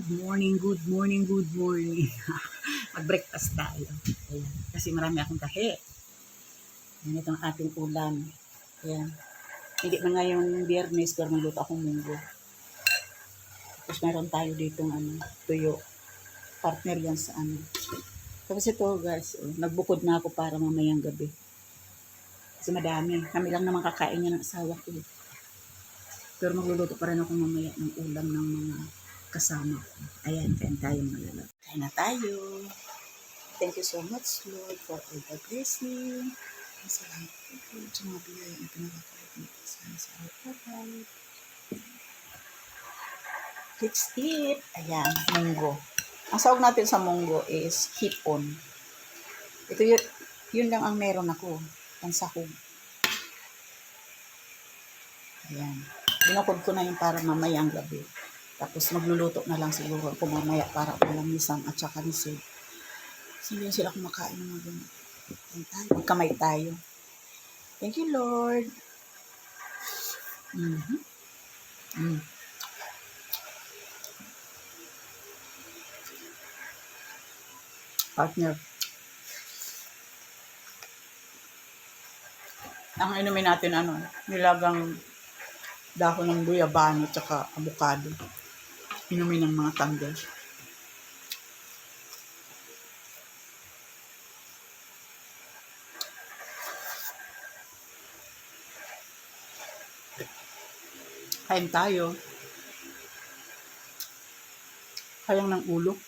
Good morning, good morning, good morning. Mag-breakfast tayo. Ayan. Kasi marami akong tahi. Ayan, ito ang ating ulam. Ayan. Hindi na ngayong biyernes, pero magluto akong munggo. Tapos meron tayo dito ano, tuyo. Partner yan sa ano. Tapos ito guys, oh, nagbukod na ako para mamayang gabi. Kasi madami. Kami lang naman kakain niya ng asawa ko. Pero magluluto pa rin ako mamaya ng ulam ng mga kasama ko. Ayan, kain tayo mga lalaki. Kain na tayo. Thank you so much, Lord, for all the blessing. Ang salamat po, Lord, sa mga biyaya na pinakakalit mo sana sa araw-araw. Let's eat. Ayan, munggo. Ang sawag natin sa munggo is hipon. Ito yun, yun lang ang meron ako. Ang sahog. Ayan. Binukod ko na yun para mamayang gabi. Tapos magluluto na lang siguro ako mamaya para walang nisang at saka nisig. Kasi hindi sila kumakain ng mga ganun. Ayan tayo. Magkamay tayo. Thank you, Lord. Mhm. Mm. Partner. Ang inumin natin ano, nilagang dahon ng guyabano at saka avocado. Inumin ng mga tanggers. Kain tayo. Kayang ng ulo.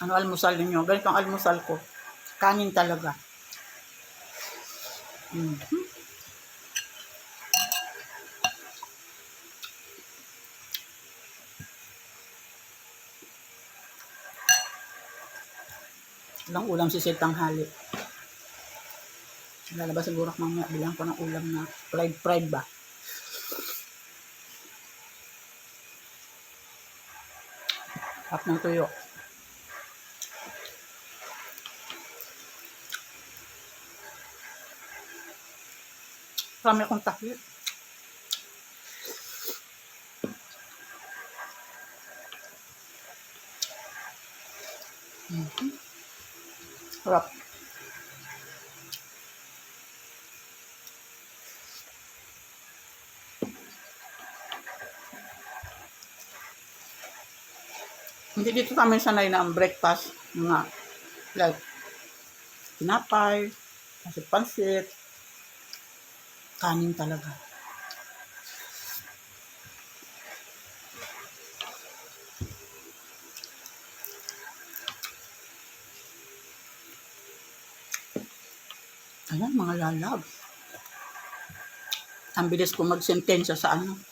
Ano almusal ninyo? Ganito ang almusal ko. Kanin talaga. Mhm. Walang ulam si Sid tanghali. Lalabas siguro ako mamaya. Bilang ko ng ulam na fried fried ba? Hap ng tuyo. Marami akong taklit. Mhm. Sarap. Hindi dito kami sanay na ang breakfast. Mga like tinapay, kasi pansit, kanin talaga. Ayan, mga lalab. Ang bilis ko magsentensya sa ano.